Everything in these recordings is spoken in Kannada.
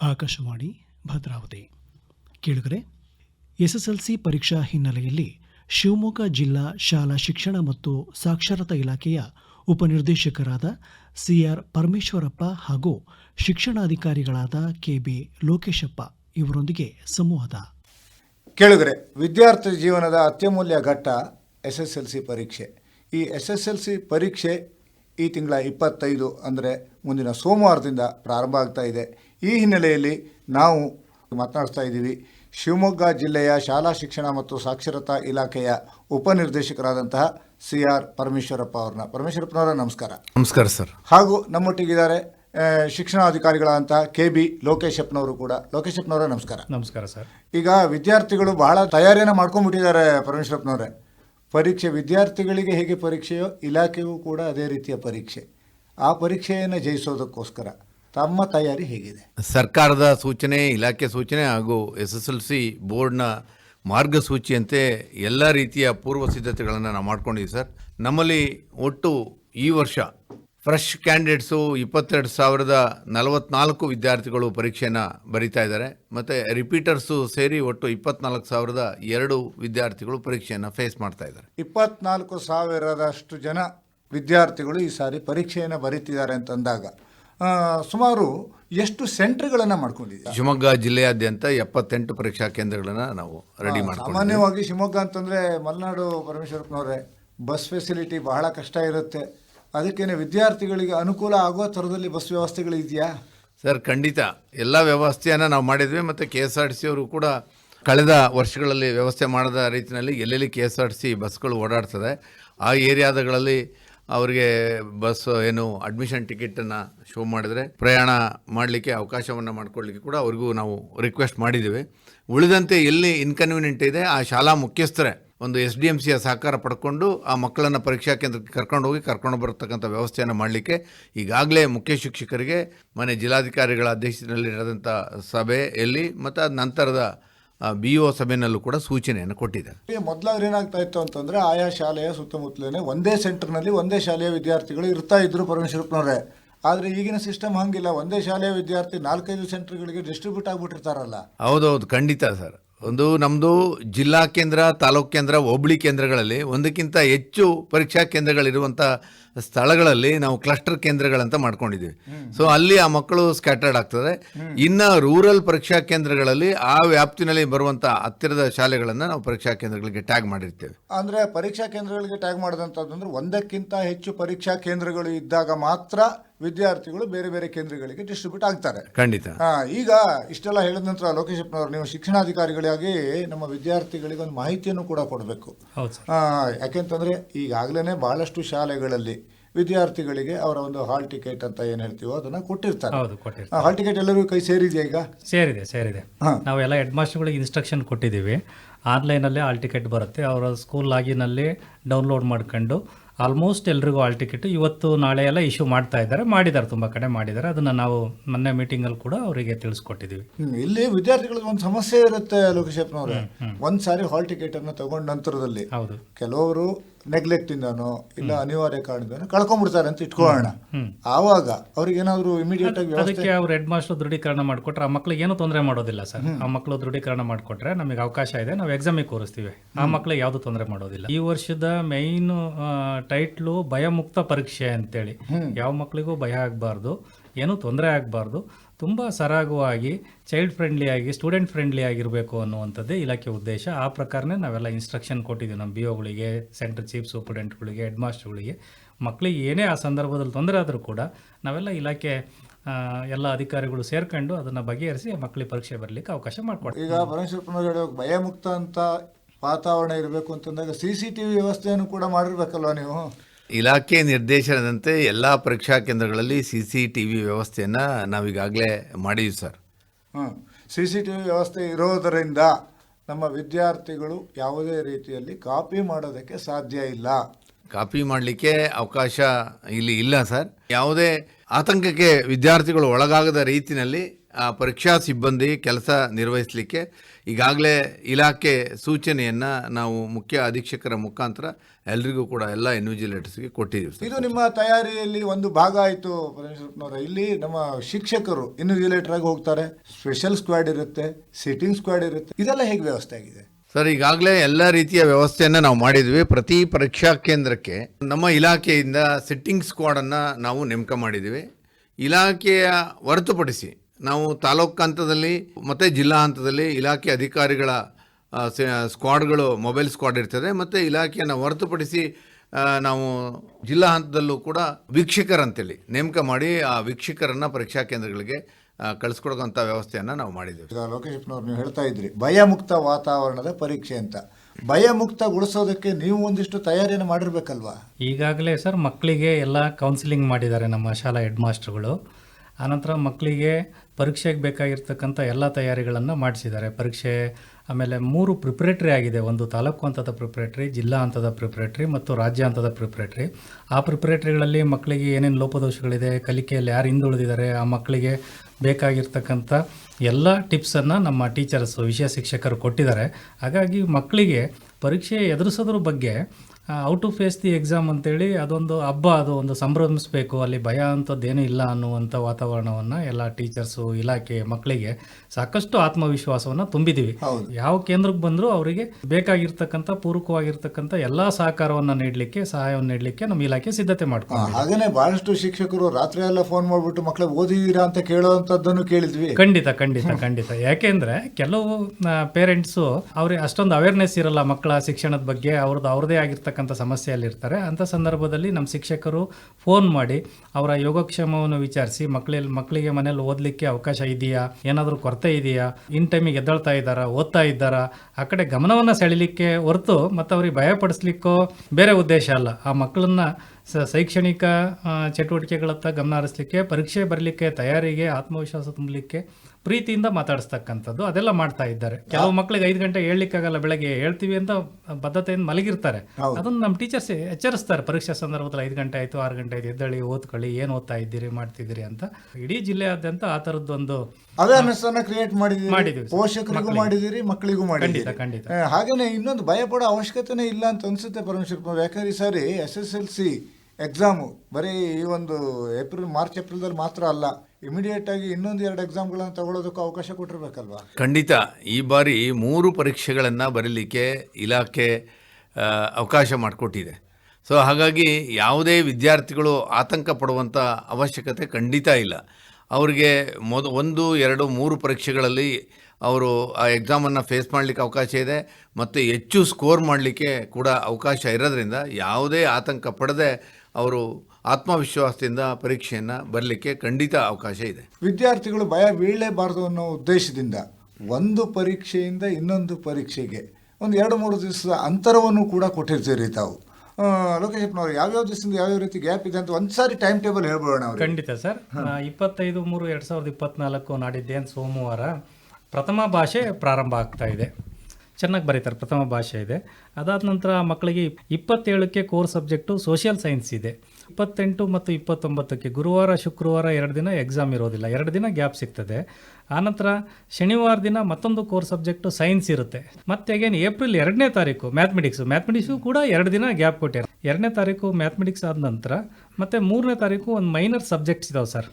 ಆಕಾಶವಾಣಿ ಭದ್ರಾವತಿ. ಕೇಳುಗರೆ, ಎಸ್ಎಸ್ಎಲ್ಸಿ ಪರೀಕ್ಷಾ ಹಿನ್ನೆಲೆಯಲ್ಲಿ ಶಿವಮೊಗ್ಗ ಜಿಲ್ಲಾ ಶಾಲಾ ಶಿಕ್ಷಣ ಮತ್ತು ಸಾಕ್ಷರತಾ ಇಲಾಖೆಯ ಉಪನಿರ್ದೇಶಕರಾದ ಸಿಆರ್ ಪರಮೇಶ್ವರಪ್ಪ ಹಾಗೂ ಶಿಕ್ಷಣಾಧಿಕಾರಿಗಳಾದ ಕೆಬಿ ಲೋಕೇಶಪ್ಪ ಇವರೊಂದಿಗೆ ಸಂವಾದ. ಕೇಳಿದರೆ ವಿದ್ಯಾರ್ಥಿ ಜೀವನದ ಅತ್ಯಮೂಲ್ಯ ಘಟ್ಟ ಎಸ್ ಎಸ್ ಎಲ್ ಸಿ ಪರೀಕ್ಷೆ. ಈ ಎಸ್ ಎಸ್ ಎಲ್ ಸಿ ಪರೀಕ್ಷೆ ಈ ತಿಂಗಳ ಇಪ್ಪತ್ತೈದು, ಅಂದರೆ ಮುಂದಿನ ಸೋಮವಾರದಿಂದ ಪ್ರಾರಂಭ ಆಗ್ತಾ ಇದೆ. ಈ ಹಿನ್ನೆಲೆಯಲ್ಲಿ ನಾವು ಮಾತನಾಡ್ತಾ ಇದ್ದೀವಿ. ಶಿವಮೊಗ್ಗ ಜಿಲ್ಲೆಯ ಶಾಲಾ ಶಿಕ್ಷಣ ಮತ್ತು ಸಾಕ್ಷರತಾ ಇಲಾಖೆಯ ಉಪನಿರ್ದೇಶಕರಾದಂತಹ ಸಿ ಆರ್ ಪರಮೇಶ್ವರಪ್ಪ ಅವ್ರನ್ನ. ಪರಮೇಶ್ವರಪ್ಪನವರ ನಮಸ್ಕಾರ. ನಮಸ್ಕಾರ ಸರ್. ಹಾಗೂ ನಮ್ಮೊಟ್ಟಿಗಿದ್ದಾರೆ ಶಿಕ್ಷಣ ಶಿಕ್ಷಣಾಧಿಕಾರಿಗಳಾದಂತಹ ಕೆ ಬಿ ಲೋಕೇಶಪ್ಪನವರು ಕೂಡ. ಲೋಕೇಶಪ್ಪನವರ ನಮಸ್ಕಾರ. ನಮಸ್ಕಾರ ಸರ್. ಈಗ ವಿದ್ಯಾರ್ಥಿಗಳು ಬಹಳ ತಯಾರಿಯನ್ನು ಮಾಡ್ಕೊಂಡ್ಬಿಟ್ಟಿದ್ದಾರೆ ಪರಮೇಶ್ವರಪ್ಪನವರೇ. ಪರೀಕ್ಷೆ ವಿದ್ಯಾರ್ಥಿಗಳಿಗೆ ಹೇಗೆ ಪರೀಕ್ಷೆಯೋ ಇಲಾಖೆಗೂ ಕೂಡ ಅದೇ ರೀತಿಯ ಪರೀಕ್ಷೆ. ಆ ಪರೀಕ್ಷೆಯನ್ನು ಜಯಿಸೋದಕ್ಕೋಸ್ಕರ. ತಮ್ಮ ತಯಾರಿ ಹೇಗಿದೆ? ಸರ್ಕಾರದ ಸೂಚನೆ ಇಲಾಖೆ ಸೂಚನೆ ಹಾಗೂ ಎಸ್ ಎಸ್ ಎಲ್ ಸಿ ಬೋರ್ಡ್ನ ಮಾರ್ಗಸೂಚಿಯಂತೆ ಎಲ್ಲ ರೀತಿಯ ಪೂರ್ವ ಸಿದ್ಧತೆಗಳನ್ನು ನಾವು ಮಾಡ್ಕೊಂಡಿದ್ದೀವಿ ಸರ್. ನಮ್ಮಲ್ಲಿ ಒಟ್ಟು ಈ ವರ್ಷ ಫ್ರೆಶ್ ಕ್ಯಾಂಡಿಡೇಟ್ಸು ಇಪ್ಪತ್ತೆರಡು ಸಾವಿರದ ನಲವತ್ನಾಲ್ಕು ವಿದ್ಯಾರ್ಥಿಗಳು ಪರೀಕ್ಷೆಯನ್ನು ಬರೀತಾ ಇದ್ದಾರೆ. ಮತ್ತು ರಿಪೀಟರ್ಸು ಸೇರಿ ಒಟ್ಟು ಇಪ್ಪತ್ನಾಲ್ಕು ಸಾವಿರದ ಎರಡು ವಿದ್ಯಾರ್ಥಿಗಳು ಪರೀಕ್ಷೆಯನ್ನು ಫೇಸ್ ಮಾಡ್ತಾ ಇದ್ದಾರೆ. ಇಪ್ಪತ್ನಾಲ್ಕು ಸಾವಿರದಷ್ಟು ಜನ ವಿದ್ಯಾರ್ಥಿಗಳು ಈ ಸಾರಿ ಪರೀಕ್ಷೆಯನ್ನು ಬರೀತಿದ್ದಾರೆ ಅಂತಂದಾಗ ಸುಮಾರು ಎಷ್ಟು ಸೆಂಟರ್ಗಳನ್ನು ಮಾಡ್ಕೊಂಡಿದ್ದೀವಿ ಶಿವಮೊಗ್ಗ ಜಿಲ್ಲೆಯಾದ್ಯಂತ ಎಪ್ಪತ್ತೆಂಟು ಪರೀಕ್ಷಾ ಕೇಂದ್ರಗಳನ್ನು ನಾವು ರೆಡಿ ಮಾಡಿ ಸಾಮಾನ್ಯವಾಗಿ ಶಿವಮೊಗ್ಗ ಅಂತಂದರೆ ಮಲೆನಾಡು ಪರಮೇಶ್ವರಪ್ಪನವರೇ ಬಸ್ ಫೆಸಿಲಿಟಿ ಬಹಳ ಕಷ್ಟ ಇರುತ್ತೆ. ಅದಕ್ಕೇನೆ ವಿದ್ಯಾರ್ಥಿಗಳಿಗೆ ಅನುಕೂಲ ಆಗೋ ಥರದಲ್ಲಿ ಬಸ್ ವ್ಯವಸ್ಥೆಗಳಿದೆಯಾ ಸರ್ ಖಂಡಿತ. ಎಲ್ಲ ವ್ಯವಸ್ಥೆಯನ್ನು ನಾವು ಮಾಡಿದ್ವಿ ಮತ್ತು K S R T C ಅವರು ಕೂಡ ಕಳೆದ ವರ್ಷಗಳಲ್ಲಿ ವ್ಯವಸ್ಥೆ ಮಾಡದ ರೀತಿಯಲ್ಲಿ ಎಲ್ಲೆಲ್ಲಿ K S R T C ಬಸ್ಗಳು ಓಡಾಡ್ತದೆ ಆ ಏರಿಯಾದಗಳಲ್ಲಿ ಅವರಿಗೆ ಬಸ್ ಏನು ಅಡ್ಮಿಷನ್ ಟಿಕೆಟನ್ನು ಶೋ ಮಾಡಿದರೆ ಪ್ರಯಾಣ ಮಾಡಲಿಕ್ಕೆ ಅವಕಾಶವನ್ನು ಮಾಡಿಕೊಳ್ಳಿಕ್ಕೆ ಕೂಡ ಅವ್ರಿಗೂ ನಾವು ರಿಕ್ವೆಸ್ಟ್ ಮಾಡಿದ್ದೇವೆ. ಉಳಿದಂತೆ ಎಲ್ಲಿ ಇನ್ಕನ್ವೀನಿಯಂಟ್ ಇದೆ, ಆ ಶಾಲಾ ಮುಖ್ಯಸ್ಥರೇ ಒಂದು ಎಸ್ ಡಿ ಎಂ ಸಿಯ ಸಹಕಾರ ಪಡ್ಕೊಂಡು ಆ ಮಕ್ಕಳನ್ನು ಪರೀಕ್ಷಾ ಕೇಂದ್ರಕ್ಕೆ ಕರ್ಕೊಂಡು ಹೋಗಿ ಕರ್ಕೊಂಡು ಬರತಕ್ಕಂಥ ವ್ಯವಸ್ಥೆಯನ್ನು ಮಾಡಲಿಕ್ಕೆ ಈಗಾಗಲೇ ಮುಖ್ಯ ಶಿಕ್ಷಕರಿಗೆ, ಮನೆ ಜಿಲ್ಲಾಧಿಕಾರಿಗಳ ಅಧ್ಯಕ್ಷತೆಯಲ್ಲಿ ನಡೆದಂಥ ಸಭೆಯಲ್ಲಿ ಮತ್ತು ಅದ ನಂತರದ ಬಿ ಒ ಸಭೆಯಲ್ಲೂ ಕೂಡ ಸೂಚನೆಯನ್ನು ಕೊಟ್ಟಿದ್ದಾರೆ. ಮೊದಲು ಮೊದಲಾದ್ರೆ ಏನಾಗ್ತಾ ಇತ್ತು ಅಂತಂದ್ರೆ ಆಯಾ ಶಾಲೆಯ ಸುತ್ತಮುತ್ತಲೇ ಒಂದೇ ಸೆಂಟರ್ನಲ್ಲಿ ಒಂದೇ ಶಾಲೆಯ ವಿದ್ಯಾರ್ಥಿಗಳು ಇರ್ತಾ ಇದ್ರು ಪರಮೇಶ್ವರಪ್ಪನವರೇ ಆದರೆ ಈಗಿನ ಸಿಸ್ಟಮ್ ಹಂಗಿಲ್ಲ. ಒಂದೇ ಶಾಲೆಯ ವಿದ್ಯಾರ್ಥಿ ನಾಲ್ಕೈದು ಸೆಂಟರ್ಗಳಿಗೆ ಡಿಸ್ಟ್ರಿಬ್ಯೂಟ್ ಆಗಿಬಿಟ್ಟಿರ್ತಾರಲ್ಲ. ಹೌದೌದು ಖಂಡಿತ ಸರ್. ಒಂದು ನಮ್ಮದು ಜಿಲ್ಲಾ ಕೇಂದ್ರ ತಾಲೂಕು ಕೇಂದ್ರ ಹೋಬಳಿ ಕೇಂದ್ರಗಳಲ್ಲಿ ಒಂದಕ್ಕಿಂತ ಹೆಚ್ಚು ಪರೀಕ್ಷಾ ಕೇಂದ್ರಗಳಿರುವಂಥ ಸ್ಥಳಗಳಲ್ಲಿ ನಾವು ಕ್ಲಸ್ಟರ್ ಕೇಂದ್ರಗಳಂತ ಮಾಡ್ಕೊಂಡಿದ್ದೀವಿ. ಸೊ ಅಲ್ಲಿ ಆ ಮಕ್ಕಳು ಸ್ಕ್ಯಾಟರ್ಡ್ ಆಗ್ತದೆ. ಇನ್ನು ರೂರಲ್ ಪರೀಕ್ಷಾ ಕೇಂದ್ರಗಳಲ್ಲಿ ಆ ವ್ಯಾಪ್ತಿನಲ್ಲಿ ಬರುವಂಥ ಹತ್ತಿರದ ಶಾಲೆಗಳನ್ನು ನಾವು ಪರೀಕ್ಷಾ ಕೇಂದ್ರಗಳಿಗೆ ಟ್ಯಾಗ್ ಮಾಡಿರ್ತೇವೆ. ಅಂದ್ರೆ ಪರೀಕ್ಷಾ ಕೇಂದ್ರಗಳಿಗೆ ಟ್ಯಾಗ್ ಮಾಡಿದಂಥದ್ದು ಒಂದಕ್ಕಿಂತ ಹೆಚ್ಚು ಪರೀಕ್ಷಾ ಕೇಂದ್ರಗಳು ಇದ್ದಾಗ ಮಾತ್ರ ವಿದ್ಯಾರ್ಥಿಗಳು ಬೇರೆ ಬೇರೆ ಕೇಂದ್ರಗಳಿಗೆ ಡಿಸ್ಟ್ರಿಬ್ಯೂಟ್ ಆಗ್ತಾರೆ. ಖಂಡಿತ. ಹಾ, ಈಗ ಇಷ್ಟೆಲ್ಲ ಹೇಳಿದ ನಂತರ ಲೋಕೇಶಪ್ಪನವರು ನೀವು ಶಿಕ್ಷಣಾಧಿಕಾರಿಗಳಾಗಿ ನಮ್ಮ ವಿದ್ಯಾರ್ಥಿಗಳಿಗೆ ಒಂದು ಮಾಹಿತಿಯನ್ನು ಕೂಡ ಕೊಡಬೇಕು. ಸರ್. ಯಾಕೆಂತಂದ್ರೆ ಈಗಾಗಲೇ ಬಹಳಷ್ಟು ಶಾಲೆಗಳಲ್ಲಿ ವಿದ್ಯಾರ್ಥಿಗಳಿಗೆ ಅವರ ಒಂದು ಹಾಲ್ ಟಿಕೆಟ್ ಅಂತ ಏನ್ ಹೇಳ್ತೀವೋ ಅದನ್ನ ಕೊಟ್ಟಿರ್ತಾರೆ. ಹೌದು ಕೊಟ್ಟಿರ್ತೀವಿ ಹಾಲ್ ಟಿಕೆಟ್ ಎಲ್ಲರಿಗೂ ಕೈ ಸೇರಿದೆಯಾ ಈಗ? ಸೇರಿದೆ ಸೇರಿದೆ. ಹಾ. ನಾವೆಲ್ಲ ಹೆಡ್ ಮಾಸ್ಟರ್ಗಳಿಗೆ ಇನ್ಸ್ಟ್ರಕ್ಷನ್ ಕೊಟ್ಟಿದ್ದೀವಿ. ಆನ್ಲೈನಲ್ಲೇ ಹಾಲ್ ಟಿಕೆಟ್ ಬರುತ್ತೆ. ಅವರ ಸ್ಕೂಲ್ ಲಾಗಿನಲ್ಲಿ ಡೌನ್ಲೋಡ್ ಮಾಡ್ಕೊಂಡು ಆಲ್ಮೋಸ್ಟ್ ಎಲ್ರಿಗೂ ಆಲ್ ಟಿಕೆಟ್. ಇವತ್ತು ನಾಳೆ ಎಲ್ಲ ಇಶ್ಯೂ ಮಾಡ್ತಾ ಇದ್ದಾರೆ. ಮಾಡಿದ್ದಾರೆ ತುಂಬ ಕಡೆ ಮಾಡಿದ್ದಾರೆ. ಅದನ್ನು ನಾವು ಮೊನ್ನೆ ಮೀಟಿಂಗಲ್ಲಿ ಕೂಡ ಅವರಿಗೆ ತಿಳಿಸ್ಕೊಟ್ಟಿದ್ದೀವಿ. ಇಲ್ಲಿ ವಿದ್ಯಾರ್ಥಿಗಳಿಗೆ ಒಂದು ಸಮಸ್ಯೆ ಇರುತ್ತೆ ಲೋಕೇಶಪ್ಪನವ್ರೆ ಒಂದ್ ಸಾರಿ ಹಾಲ್ ಟಿಕೆಟ್ ಅನ್ನು ತಗೊಂಡ ನಂತರದಲ್ಲಿ ಹೌದು. ಕೆಲವರು ನೆಗ್ಲೆಕ್ಟ್ ಇಂದಾನೋ ಇಲ್ಲ ಅನಿವಾರ್ಯ ಕಾರಣದಿಂದ ಕಳ್ಕೊಂಡ್ಬಿಡ್ತಾರೆ ಅಂತ ಇಟ್ಕೊಳ್ಳೋಣ. ಆವಾಗ ಅವ್ರಿಗೆ ಏನಾದ್ರು ಇಮಿಡಿಯೇಟ್ ಆಗಿ ಅದಕ್ಕೆ ಅವ್ರು ಹೆಡ್ ಮಾಸ್ಟರ್ ದೃಢೀಕರಣ ಮಾಡಿಕೊಟ್ರೆ ಆ ಮಕ್ಳಿಗೆ ಏನು ತೊಂದರೆ ಮಾಡೋದಿಲ್ಲ ಸರ್. ಆ ಮಕ್ಕಳು ದೃಢೀಕರಣ ಮಾಡಿಕೊಟ್ರೆ ನಮಗೆ ಅವಕಾಶ ಇದೆ ನಾವು ಎಕ್ಸಾಮಿಗೆ ಕೂರಿಸ್ತೀವಿ. ಆ ಮಕ್ಳಿಗೆ ಯಾವುದು ತೊಂದರೆ ಮಾಡೋದಿಲ್ಲ. ಈ ವರ್ಷದ ಮೈನ್ ಟೈಟ್ಲು ಭಯಮುಕ್ತ ಪರೀಕ್ಷೆ ಅಂತೇಳಿ. ಯಾವ ಮಕ್ಕಳಿಗೂ ಭಯ ಆಗಬಾರ್ದು ಏನೂ ತೊಂದರೆ ಆಗಬಾರ್ದು. ತುಂಬ ಸರಾಗವಾಗಿ ಚೈಲ್ಡ್ ಫ್ರೆಂಡ್ಲಿ ಆಗಿ ಸ್ಟೂಡೆಂಟ್ ಫ್ರೆಂಡ್ಲಿ ಆಗಿರಬೇಕು ಅನ್ನುವಂಥದ್ದೇ ಇಲಾಖೆ ಉದ್ದೇಶ. ಆ ಪ್ರಕಾರನೇ ನಾವೆಲ್ಲ ಇನ್ಸ್ಟ್ರಕ್ಷನ್ ಕೊಟ್ಟಿದ್ದೀವಿ ನಮ್ಮ ಬಿ ಒಗಳಿಗೆ ಸೆಂಟ್ರ್ ಚೀಫ್ ಸೂಪರಿಂಟೆಂಟ್ಗಳಿಗೆ ಹೆಡ್ ಮಾಸ್ಟರ್ಗಳಿಗೆ ಮಕ್ಕಳಿಗೆ ಏನೇ ಆ ಸಂದರ್ಭದಲ್ಲಿ ತೊಂದರೆ ಆದರೂ ಕೂಡ ನಾವೆಲ್ಲ ಇಲಾಖೆ ಎಲ್ಲ ಅಧಿಕಾರಿಗಳು ಸೇರ್ಕೊಂಡು ಅದನ್ನು ಬಗೆಹರಿಸಿ ಮಕ್ಕಳಿಗೆ ಪರೀಕ್ಷೆ ಬರಲಿಕ್ಕೆ ಅವಕಾಶ ಮಾಡಿಕೊಡ್ತೀವಿ. ಈಗ ಪರಮೇಶ್ವರ ಭಯಮುಕ್ತ ಅಂತ ವಾತಾವರಣ ಇರಬೇಕು ಅಂತಂದಾಗ ಸಿ ಸಿ ಟಿ ವಿ ವ್ಯವಸ್ಥೆಯನ್ನು ಕೂಡ ಮಾಡಿರ್ಬೇಕಲ್ವ ನೀವು? ಇಲಾಖೆ ನಿರ್ದೇಶನದಂತೆ ಎಲ್ಲ ಪರೀಕ್ಷಾ ಕೇಂದ್ರಗಳಲ್ಲಿ ಸಿ ಸಿ ಟಿ ವಿ ವ್ಯವಸ್ಥೆಯನ್ನು ನಾವೀಗಾಗಲೇ ಮಾಡಿದ್ದೀವಿ ಸರ್. ಹ್ಞೂ ಸಿ ಸಿ ಟಿ ವಿ ವ್ಯವಸ್ಥೆ ಇರೋದರಿಂದ ನಮ್ಮ ವಿದ್ಯಾರ್ಥಿಗಳು ಯಾವುದೇ ರೀತಿಯಲ್ಲಿ ಕಾಪಿ ಮಾಡೋದಕ್ಕೆ ಸಾಧ್ಯ ಇಲ್ಲ. ಕಾಪಿ ಮಾಡಲಿಕ್ಕೆ ಅವಕಾಶ ಇಲ್ಲಿ ಇಲ್ಲ ಸರ್. ಯಾವುದೇ ಆತಂಕಕ್ಕೆ ವಿದ್ಯಾರ್ಥಿಗಳು ಒಳಗಾಗದ ರೀತಿಯಲ್ಲಿ ಪರೀಕ್ಷಾ ಸಿಬ್ಬಂದಿ ಕೆಲಸ ನಿರ್ವಹಿಸಲಿಕ್ಕೆ ಈಗಾಗಲೇ ಇಲಾಖೆ ಸೂಚನೆಯನ್ನು ನಾವು ಮುಖ್ಯ ಅಧೀಕ್ಷಕರ ಮುಖಾಂತರ ಎಲ್ರಿಗೂ ಕೂಡ ಎಲ್ಲ ಇನ್ವಿಜಿಲೇಟರ್ಸ್ಗೆ ಕೊಟ್ಟಿದ್ದೀವಿ. ಇದು ನಿಮ್ಮ ತಯಾರಿಯಲ್ಲಿ ಒಂದು ಭಾಗ ಆಯಿತು ಪರಮೇಶ್ವರಪ್ಪನವರೇ ಇಲ್ಲಿ ನಮ್ಮ ಶಿಕ್ಷಕರು ಇನ್ವಿಜಿಲೇಟರ್ ಆಗಿ ಹೋಗ್ತಾರೆ. ಸ್ಪೆಷಲ್ ಸ್ಕ್ವಾಡ್ ಇರುತ್ತೆ ಸಿಟ್ಟಿಂಗ್ ಸ್ಕ್ವಾಡ್ ಇರುತ್ತೆ. ಇದೆಲ್ಲ ಹೇಗೆ ವ್ಯವಸ್ಥೆ ಆಗಿದೆ? ಸರ್ ಈಗಾಗಲೇ ಎಲ್ಲ ರೀತಿಯ ವ್ಯವಸ್ಥೆಯನ್ನು ನಾವು ಮಾಡಿದ್ವಿ. ಪ್ರತಿ ಪರೀಕ್ಷಾ ಕೇಂದ್ರಕ್ಕೆ ನಮ್ಮ ಇಲಾಖೆಯಿಂದ ಸಿಟ್ಟಿಂಗ್ ಸ್ಕ್ವಾಡನ್ನು ನಾವು ನೇಮಕ ಮಾಡಿದ್ದೀವಿ ಇಲಾಖೆಯ ಹೊರತುಪಡಿಸಿ ನಾವು ತಾಲೂಕು ಹಂತದಲ್ಲಿ ಮತ್ತು ಜಿಲ್ಲಾ ಹಂತದಲ್ಲಿ ಇಲಾಖೆ ಅಧಿಕಾರಿಗಳ ಸ್ಕ್ವಾಡ್ಗಳು ಮೊಬೈಲ್ ಸ್ಕ್ವಾಡ್ ಇರ್ತದೆ. ಮತ್ತು ಇಲಾಖೆಯನ್ನು ಹೊರತುಪಡಿಸಿ ನಾವು ಜಿಲ್ಲಾ ಹಂತದಲ್ಲೂ ಕೂಡ ವೀಕ್ಷಕರಂತೇಳಿ ನೇಮಕ ಮಾಡಿ ಆ ವೀಕ್ಷಕರನ್ನು ಪರೀಕ್ಷಾ ಕೇಂದ್ರಗಳಿಗೆ ಕಳಿಸ್ಕೊಡೋಂಥ ವ್ಯವಸ್ಥೆಯನ್ನು ನಾವು ಮಾಡಿದ್ದೇವೆ. ಲೋಕೇಶಪ್ಪನವ್ರು ನೀವು ಹೇಳ್ತಾ ಇದ್ರಿ ಭಯಮುಕ್ತ ವಾತಾವರಣದ ಪರೀಕ್ಷೆ ಅಂತ. ಭಯಮುಕ್ತಗೊಳಿಸೋದಕ್ಕೆ ನೀವು ಒಂದಿಷ್ಟು ತಯಾರಿಯನ್ನು ಮಾಡಿರ್ಬೇಕಲ್ವಾ? ಈಗಾಗಲೇ ಸರ್ ಮಕ್ಕಳಿಗೆ ಎಲ್ಲ ಕೌನ್ಸಿಲಿಂಗ್ ಮಾಡಿದ್ದಾರೆ ನಮ್ಮ ಶಾಲಾ ಹೆಡ್ ಮಾಸ್ಟರ್ಗಳು. ಆನಂತರ ಮಕ್ಕಳಿಗೆ ಪರೀಕ್ಷೆಗೆ ಬೇಕಾಗಿರ್ತಕ್ಕಂಥ ಎಲ್ಲ ತಯಾರಿಗಳನ್ನು ಮಾಡಿಸಿದ್ದಾರೆ. ಪರೀಕ್ಷೆ ಆಮೇಲೆ ಮೂರು ಪ್ರಿಪ್ರೇಟ್ರಿ ಆಗಿದೆ. ಒಂದು ತಾಲೂಕು ಹಂತದ ಪ್ರಿಪ್ರೇಟ್ರಿ ಜಿಲ್ಲಾ ಹಂತದ ಪ್ರಿಪ್ರೇಟ್ರಿ ಮತ್ತು ರಾಜ್ಯ ಹಂತದ ಪ್ರಿಪ್ರೇಟ್ರಿ ಆ ಪ್ರಿಪ್ರೇಟ್ರಿಗಳಲ್ಲಿ ಮಕ್ಕಳಿಗೆ ಏನೇನು ಲೋಪದೋಷಗಳಿದೆ, ಕಲಿಕೆಯಲ್ಲಿ ಯಾರು ಹಿಂದುಳಿದಿದ್ದಾರೆ, ಆ ಮಕ್ಕಳಿಗೆ ಬೇಕಾಗಿರ್ತಕ್ಕಂಥ ಎಲ್ಲ ಟಿಪ್ಸನ್ನು ನಮ್ಮ ಟೀಚರ್ಸು ವಿಷಯ ಶಿಕ್ಷಕರು ಕೊಟ್ಟಿದ್ದಾರೆ. ಹಾಗಾಗಿ ಮಕ್ಕಳಿಗೆ ಪರೀಕ್ಷೆ ಎದುರಿಸೋದ್ರ ಬಗ್ಗೆ ಔ ಟು ಫೇಸ್ ದಿ ಎಕ್ಸಾಮ್ ಅಂತೇಳಿ ಅದೊಂದು ಹಬ್ಬ ಅದು ಒಂದು ಸಂಭ್ರಮಿಸಬೇಕು. ಅಲ್ಲಿ ಭಯ ಅಂಥದ್ದೇನೂ ಇಲ್ಲ ಅನ್ನುವಂಥ ವಾತಾವರಣವನ್ನು ಎಲ್ಲ ಟೀಚರ್ಸು ಇಲಾಖೆ ಮಕ್ಕಳಿಗೆ ಸಾಕಷ್ಟು ಆತ್ಮವಿಶ್ವಾಸವನ್ನು ತುಂಬಿದ್ದೀವಿ ಯಾವ ಕೇಂದ್ರಕ್ಕೆ ಬಂದರೂ ಅವರಿಗೆ ಬೇಕಾಗಿರ್ತಕ್ಕಂಥ ಪೂರಕವಾಗಿರ್ತಕ್ಕಂಥ ಎಲ್ಲ ಸಹಕಾರವನ್ನು ನೀಡಲಿಕ್ಕೆ ಸಹಾಯವನ್ನು ನೀಡಲಿಕ್ಕೆ ನಮ್ಮ ಇಲಾಖೆ ಸಿದ್ಧತೆ ಮಾಡ್ಕೊಂಡು ಹಾಗೇನೆ ಬಹಳಷ್ಟು ಶಿಕ್ಷಕರು ರಾತ್ರಿ ಎಲ್ಲ ಫೋನ್ ಮಾಡಿಬಿಟ್ಟು ಮಕ್ಕಳಿಗೆ ಓದಿದೀರಾ ಅಂತ ಕೇಳೋವಂಥದ್ದನ್ನು ಕೇಳಿದ್ವಿ. ಖಂಡಿತ ಖಂಡಿತ ಖಂಡಿತ. ಯಾಕೆಂದ್ರೆ ಕೆಲವು ಪೇರೆಂಟ್ಸು ಅವ್ರಿಗೆ ಅಷ್ಟೊಂದು ಅವೇರ್ನೆಸ್ ಇರಲ್ಲ ಮಕ್ಕಳ ಶಿಕ್ಷಣದ ಬಗ್ಗೆ. ಅವ್ರದ್ದು ಅವ್ರದೇ ಆಗಿರ್ತಕ್ಕಂಥ ಸಮಸ್ಯೆಯಲ್ಲಿ ಇರ್ತಾರೆ ಅಂಥ ಸಂದರ್ಭದಲ್ಲಿ ನಮ್ಮ ಶಿಕ್ಷಕರು ಫೋನ್ ಮಾಡಿ ಅವರ ಯೋಗಕ್ಷೇಮವನ್ನು ವಿಚಾರಿಸಿ ಮಕ್ಕಳಲ್ಲಿ ಮಕ್ಕಳಿಗೆ ಮನೇಲಿ ಓದಲಿಕ್ಕೆ ಅವಕಾಶ ಇದೆಯಾ? ಏನಾದರೂ ಕೊರತೆ ಇದೆಯಾ? ಇನ್ ಟೈಮಿಗೆ ಎದ್ದೇಳ್ತಾ ಇದ್ದಾರಾ? ಓದ್ತಾ ಇದ್ದಾರಾ? ಆ ಕಡೆ ಗಮನವನ್ನು ಸೆಳಿಲಿಕ್ಕೆ ಹೊರತು ಮತ್ತು ಅವ್ರಿಗೆ ಭಯಪಡಿಸ್ಲಿಕ್ಕೋ ಬೇರೆ ಉದ್ದೇಶ ಅಲ್ಲ. ಆ ಮಕ್ಕಳನ್ನ ಸ ಶೈಕ್ಷಣಿಕ ಚಟುವಟಿಕೆಗಳತ್ತ ಗಮನ ಹರಿಸ್ಲಿಕ್ಕೆ ಪರೀಕ್ಷೆ ಬರಲಿಕ್ಕೆ ತಯಾರಿಗೆ ಆತ್ಮವಿಶ್ವಾಸ ತುಂಬಲಿಕ್ಕೆ ಪ್ರೀತಿಯಿಂದ ಮಾತಾಡಿಸ್ತಕ್ಕಂಥದ್ದು ಅದೆಲ್ಲ ಮಾಡ್ತಾ ಇದ್ದಾರೆ. ಕೆಲವು ಮಕ್ಕಳಿಗೆ ಐದು ಗಂಟೆ ಹೇಳಲಿಕ್ಕಾಗಲ್ಲ ಬೆಳಗ್ಗೆ ಹೇಳ್ತೀವಿ ಅಂತ ಬದ್ಧತೆಯಿಂದ ಮಲಗಿರ್ತಾರೆ. ಅದನ್ನು ನಮ್ಮ ಟೀಚರ್ಸ್ ಎಚ್ಚರಿಸ್ತಾರೆ ಪರೀಕ್ಷಾ ಸಂದರ್ಭದಲ್ಲಿ ಐದು ಗಂಟೆ ಆಯಿತು ಆರು ಗಂಟೆ ಆಯ್ತು ಎದ್ದಳಿ ಓದ್ಕೊಳ್ಳಿ ಏನು ಓದ್ತಾ ಇದ್ದೀರಿ ಮಾಡ್ತಿದ್ದೀರಿ ಅಂತ. ಇಡೀ ಜಿಲ್ಲೆಯಾದ್ಯಂತ ಆ ಥರದ್ದೊಂದು ಅವೇರ್ನೆಸ್ ಕ್ರಿಯೇಟ್ ಮಾಡಿದ್ದೀವಿ ಮಾಡಿದ್ದೀವಿ. ಪೋಷಕರಿಗೂ ಮಾಡಿದಿರಿ ಮಕ್ಕಳಿಗೂ ಖಂಡಿತ ಖಂಡಿತ. ಹಾಗೇನೆ ಇನ್ನೊಂದು ಭಯ ಪಡೋ ಅವಶ್ಯಕತೆನೇ ಇಲ್ಲ ಅಂತ ಅನ್ಸುತ್ತೆ ಪರಮೇಶ್ವರ ಯಾಕಂದ್ರೆ ಈ ಸಾರಿ S S L C exam ಬರೀ ಈ ಒಂದು ಏಪ್ರಿಲ್ ಮಾರ್ಚ್ ಏಪ್ರಿಲ್ದಲ್ಲಿ ಮಾತ್ರ ಅಲ್ಲ ಇಮಿಡಿಯೇಟ್ ಆಗಿ ಇನ್ನೊಂದು ಎರಡು ಎಕ್ಸಾಮ್ಗಳನ್ನು ತಗೊಳ್ಳೋದಕ್ಕೂ ಅವಕಾಶ ಕೊಟ್ಟಿರ್ಬೇಕಲ್ವಾ? ಖಂಡಿತ. ಈ ಬಾರಿ ಮೂರು ಪರೀಕ್ಷೆಗಳನ್ನು ಬರೀಲಿಕ್ಕೆ ಇಲಾಖೆ ಅವಕಾಶ ಮಾಡಿಕೊಟ್ಟಿದೆ. ಸೊ ಹಾಗಾಗಿ ಯಾವುದೇ ವಿದ್ಯಾರ್ಥಿಗಳು ಆತಂಕ ಪಡುವಂಥ ಅವಶ್ಯಕತೆ ಖಂಡಿತ ಇಲ್ಲ. ಅವರಿಗೆ ಮೊದ ಒಂದು, ಎರಡು, ಮೂರು ಪರೀಕ್ಷೆಗಳಲ್ಲಿ ಅವರು ಆ ಎಕ್ಸಾಮನ್ನು ಫೇಸ್ ಮಾಡಲಿಕ್ಕೆ ಅವಕಾಶ ಇದೆ. ಮತ್ತು ಹೆಚ್ಚು ಸ್ಕೋರ್ ಮಾಡಲಿಕ್ಕೆ ಕೂಡ ಅವಕಾಶ ಇರೋದ್ರಿಂದ ಯಾವುದೇ ಆತಂಕ ಪಡದೆ ಅವರು ಆತ್ಮವಿಶ್ವಾಸದಿಂದ ಪರೀಕ್ಷೆಯನ್ನು ಬರಲಿಕ್ಕೆ ಖಂಡಿತ ಅವಕಾಶ ಇದೆ. ವಿದ್ಯಾರ್ಥಿಗಳು ಭಯ ಬೀಳಲೇಬಾರದು ಅನ್ನೋ ಉದ್ದೇಶದಿಂದ ಒಂದು ಪರೀಕ್ಷೆಯಿಂದ ಇನ್ನೊಂದು ಪರೀಕ್ಷೆಗೆ ಒಂದು ಎರಡು ಮೂರು ದಿವಸದ ಅಂತರವನ್ನು ಕೂಡ ಕೊಟ್ಟಿರ್ತೀರಿ ತಾವು. ಲೋಕೇಶಪ್ಪನವರು ಯಾವ್ಯಾವ ದಿವಸದಿಂದ ಯಾವ್ಯಾವ ರೀತಿ ಗ್ಯಾಪ್ ಇದೆ ಅಂತ ಒಂದು ಸಾರಿ ಟೈಮ್ ಟೇಬಲ್ ಹೇಳ್ಬೋಣ ಖಂಡಿತ ಸರ್. ಇಪ್ಪತ್ತೈದು ಮೂರು ಎರಡು ಸಾವಿರದ ಇಪ್ಪತ್ನಾಲ್ಕು ನಾಡಿದ್ದೇನು ಸೋಮವಾರ? ಪ್ರಥಮ ಭಾಷೆ ಪ್ರಾರಂಭ ಆಗ್ತಾ ಇದೆ. ಚೆನ್ನಾಗಿ ಬರೀತಾರೆ ಪ್ರಥಮ ಭಾಷೆ ಇದೆ. ಅದಾದ ನಂತರ ಮಕ್ಕಳಿಗೆ ಇಪ್ಪತ್ತೇಳಕ್ಕೆ ಕೋರ್ ಸಬ್ಜೆಕ್ಟು ಸೋಷಿಯಲ್ ಸೈನ್ಸ್ ಇದೆ. ಇಪ್ಪತ್ತೆಂಟು ಮತ್ತು ಇಪ್ಪತ್ತೊಂಬತ್ತಕ್ಕೆ ಗುರುವಾರ ಶುಕ್ರವಾರ ಎರಡು ದಿನ ಎಕ್ಸಾಮ್ ಇರೋದಿಲ್ಲ ಎರಡು ದಿನ ಗ್ಯಾಪ್ ಸಿಗ್ತದೆ. ಆನಂತರ ಶನಿವಾರ ದಿನ ಮತ್ತೊಂದು ಕೋರ್ ಸಬ್ಜೆಕ್ಟು ಸೈನ್ಸ್ ಇರುತ್ತೆ. ಮತ್ತೆ ಅಗೇನ್ ಏಪ್ರಿಲ್ ಎರಡನೇ ತಾರೀಕು ಮ್ಯಾಥಮೆಟಿಕ್ಸ್ ಮ್ಯಾಥ್ಮೆಟಿಕ್ಸು ಕೂಡ ಎರಡು ದಿನ ಗ್ಯಾಪ್ ಕೊಟ್ಟಿದ್ದಾರೆ ಎರಡನೇ ತಾರೀಕು ಮ್ಯಾಥಮೆಟಿಕ್ಸ್ ಆದ ನಂತರ ಮತ್ತೆ ಮೂರನೇ ತಾರೀಕು ಒಂದು ಮೈನರ್ ಸಬ್ಜೆಕ್ಟ್ಸ್ ಇದಾವೆ ಸರ್.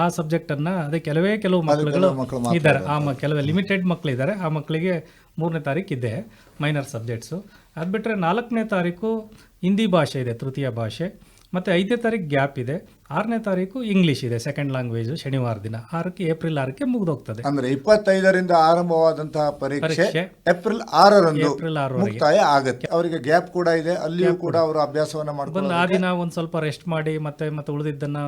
ಆ ಸಬ್ಜೆಕ್ಟನ್ನು ಅದೇ ಕೆಲವೇ ಕೆಲವು ಮಕ್ಕಳುಗಳು ಮಕ್ಕಳು ಇದ್ದಾರೆ. ಆ ಕೆಲವೇ ಲಿಮಿಟೆಡ್ ಮಕ್ಕಳಿದ್ದಾರೆ ಆ ಮಕ್ಕಳಿಗೆ ಮೂರನೇ ತಾರೀಕು ಇದೆ ಮೈನರ್ ಸಬ್ಜೆಕ್ಟ್ಸು ಅದು ಬಿಟ್ಟರೆ ನಾಲ್ಕನೇ ತಾರೀಕು ಹಿಂದಿ ಭಾಷೆ ಇದೆ ತೃತೀಯ ಭಾಷೆ. ಮತ್ತು ಐದನೇ ತಾರೀಕು ಗ್ಯಾಪ್ ಇದೆ. ಆರನೇ ತಾರೀಕು ಇಂಗ್ಲೀಷ್ ಇದೆ ಸೆಕೆಂಡ್ ಲ್ಯಾಂಗ್ವೇಜ್ ಶನಿವಾರ ದಿನ. ಆರಕ್ಕೆ ಏಪ್ರಿಲ್ ಆರಕ್ಕೆ ಮುಗಿದೋಗ್ತದೆ. ಅಂದ್ರೆ ಇಪ್ಪತ್ತೈದರಿಂದ ಆರಂಭವಾದಂತಹ ಪರೀಕ್ಷೆ ಏಪ್ರಿಲ್ ಆರರಂದು ಏಪ್ರಿಲ್ ಮುಕ್ತಾಯ ಆಗುತ್ತೆ. ಅವರಿಗೆ ಗ್ಯಾಪ್ ಕೂಡ ಇದೆ. ಅಲ್ಲಿಯೂ ಕೂಡ ಅವರು ಅಭ್ಯಾಸವನ್ನ ಮಾಡ್ಕೊಂಡು ಆ ದಿನ ಒಂದು ಸ್ವಲ್ಪ ರೆಸ್ಟ್ ಮಾಡಿ ಮತ್ತೆ ಮತ್ತೆ ಉಳಿದಿದ್ದನ್ನ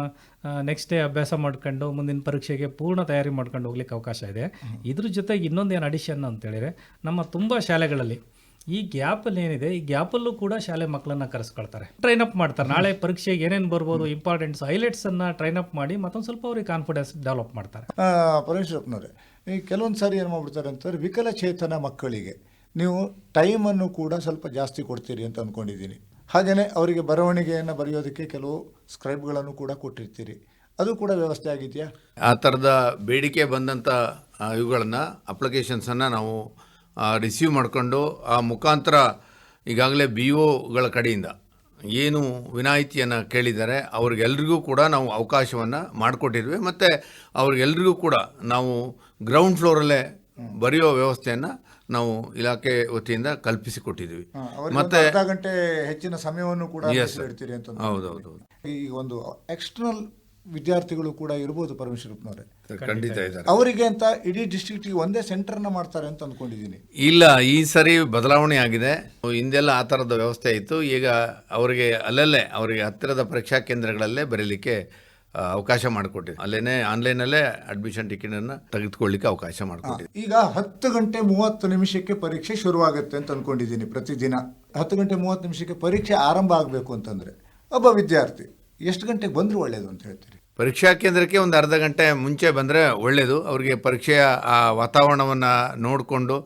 ನೆಕ್ಸ್ಟ್ ಡೇ ಅಭ್ಯಾಸ ಮಾಡ್ಕೊಂಡು ಮುಂದಿನ ಪರೀಕ್ಷೆಗೆ ಪೂರ್ಣ ತಯಾರಿ ಮಾಡ್ಕೊಂಡು ಹೋಗ್ಲಿಕ್ಕೆ ಅವಕಾಶ ಇದೆ. ಇದ್ರ ಜೊತೆಗೆ ಇನ್ನೊಂದೇನು ಅಡಿಷನ್ ಅಂತ ಹೇಳಿದ್ರೆ ನಮ್ಮ ತುಂಬ ಶಾಲೆಗಳಲ್ಲಿ ಈ ಗ್ಯಾಪಲ್ಲಿ ಏನಿದೆ ಈ ಗ್ಯಾಪಲ್ಲೂ ಕೂಡ ಶಾಲೆ ಮಕ್ಕಳನ್ನ ಕರೆಸ್ಕೊಳ್ತಾರೆ. ಟ್ರೈನ್ ಅಪ್ ಮಾಡ್ತಾರೆ. ನಾಳೆ ಪರೀಕ್ಷೆಗೆ ಏನೇನು ಬರ್ಬೋದು ಇಂಪಾರ್ಟೆಂಟ್ಸ್ ಹೈಲೈಟ್ಸ್ ಅನ್ನ ಟ್ರೈನ್ ಅಪ್ ಮಾಡಿ ಮತ್ತೊಂದು ಸ್ವಲ್ಪ ಅವ್ರಿಗೆ ಕಾನ್ಫಿಡೆನ್ಸ್ ಡೆವಲಪ್ ಮಾಡ್ತಾರೆ. ಆ, ಪರಮೇಶ್ವರಪ್ಪನವ್ರೆ ಈ ಕೆಲವೊಂದು ಸಾರಿ ಏನು ಮಾಡ್ಬಿಡ್ತಾರೆ ಅಂತಂದ್ರೆ ವಿಕಲಚೇತನ ಮಕ್ಕಳಿಗೆ ನೀವು ಟೈಮನ್ನು ಕೂಡ ಸ್ವಲ್ಪ ಜಾಸ್ತಿ ಕೊಡ್ತೀರಿ ಅಂತ ಅಂದ್ಕೊಂಡಿದ್ದೀನಿ ಹಾಗೆಯೇ ಅವರಿಗೆ ಬರವಣಿಗೆಯನ್ನು ಬರೆಯೋದಕ್ಕೆ ಕೆಲವು ಸ್ಕ್ರೈಬ್ಗಳನ್ನು ಕೂಡ ಕೊಟ್ಟಿರ್ತೀರಿ. ಅದು ಕೂಡ ವ್ಯವಸ್ಥೆ ಆಗಿದೆಯಾ? ಆ ಥರದ ಬೇಡಿಕೆ ಬಂದಂಥ ಇವುಗಳನ್ನು ಅಪ್ಲಿಕೇಶನ್ಸನ್ನು ನಾವು ರಿಸೀವ್ ಮಾಡಿಕೊಂಡು ಆ ಮುಖಾಂತರ ಈಗಾಗಲೇ ಬಿ ಒಗಳ ಕಡೆಯಿಂದ ಏನು ವಿನಾಯಿತಿಯನ್ನು ಕೇಳಿದ್ದಾರೆ ಅವ್ರಿಗೆಲ್ರಿಗೂ ಕೂಡ ನಾವು ಅವಕಾಶವನ್ನು ಮಾಡಿಕೊಟ್ಟಿದ್ವಿ. ಮತ್ತು ಅವ್ರಿಗೆಲ್ರಿಗೂ ಕೂಡ ನಾವು ಗ್ರೌಂಡ್ ಫ್ಲೋರಲ್ಲೇ ಬರೆಯೋ ವ್ಯವಸ್ಥೆಯನ್ನು ನಾವು ಇಲಾಖೆ ವತಿಯಿಂದ ಕಲ್ಪಿಸಿಕೊಟ್ಟಿದ್ದೀವಿ ಮತ್ತೆ ಗಂಟೆ ಹೆಚ್ಚಿನ ಸಮಯವನ್ನು ಕೂಡ ಹೌದೌದು ಈ ಒಂದು ಎಕ್ಸ್ಟರ್ನಲ್ ವಿದ್ಯಾರ್ಥಿಗಳು ಕೂಡ ಇರ್ಬೋದು ಪರಮೇಶ್ವರಪ್ಪನವರೇ ಖಂಡಿತ ಇದ್ದಾರೆ. ಅವರಿಗೆ ಅಂತ ಇಡೀ ಡಿಸ್ಟ್ರಿಕ್ಟಿಗೆ ಒಂದೇ ಸೆಂಟರ್ನ ಮಾಡ್ತಾರೆ ಅಂತ ಅಂದ್ಕೊಂಡಿದ್ದೀನಿ. ಇಲ್ಲ ಈ ಸರಿ ಬದಲಾವಣೆ ಆಗಿದೆ. ಹಿಂದೆಲ್ಲ ಆ ಥರದ ವ್ಯವಸ್ಥೆ ಇತ್ತು. ಈಗ ಅವರಿಗೆ ಅಲ್ಲಲ್ಲೇ ಅವರಿಗೆ ಹತ್ತಿರದ ಪರೀಕ್ಷಾ ಕೇಂದ್ರಗಳಲ್ಲೇ ಬರೀಲಿಕ್ಕೆ ಅವಕಾಶ ಮಾಡಿಕೊಟ್ಟಿದೆ ಅಲ್ಲೇನೆ ಆನ್ಲೈನಲ್ಲೇ ಅಡ್ಮಿಷನ್ ಟಿಕೆಟ್ ಟಿಕೆಟನ್ನು ತೆಗೆದುಕೊಳ್ಳಿಕ್ಕೆ ಅವಕಾಶ ಮಾಡಿಕೊಟ್ಟಿದೆ ಈಗ ಹತ್ತು ಗಂಟೆ ಮೂವತ್ತು ನಿಮಿಷಕ್ಕೆ ಪರೀಕ್ಷೆ ಶುರುವಾಗುತ್ತೆ ಅಂತ ಅಂದ್ಕೊಂಡಿದ್ದೀನಿ ಪ್ರತಿದಿನ. ಹತ್ತು ಗಂಟೆ ಮೂವತ್ತು ನಿಮಿಷಕ್ಕೆ ಪರೀಕ್ಷೆ ಆರಂಭ ಆಗಬೇಕು ಅಂತಂದ್ರೆ ಒಬ್ಬ ವಿದ್ಯಾರ್ಥಿ ಎಷ್ಟು ಗಂಟೆಗೆ ಬಂದರೂ ಒಳ್ಳೇದು ಅಂತ ಹೇಳ್ತೀರಿ. ಪರೀಕ್ಷಾ ಕೇಂದ್ರಕ್ಕೆ ಒಂದು ಅರ್ಧ ಗಂಟೆ ಮುಂಚೆ ಬಂದರೆ ಒಳ್ಳೆಯದು ಅವರಿಗೆ ಪರೀಕ್ಷೆಯ ಆ ವಾತಾವರಣವನ್ನು ನೋಡಿಕೊಂಡು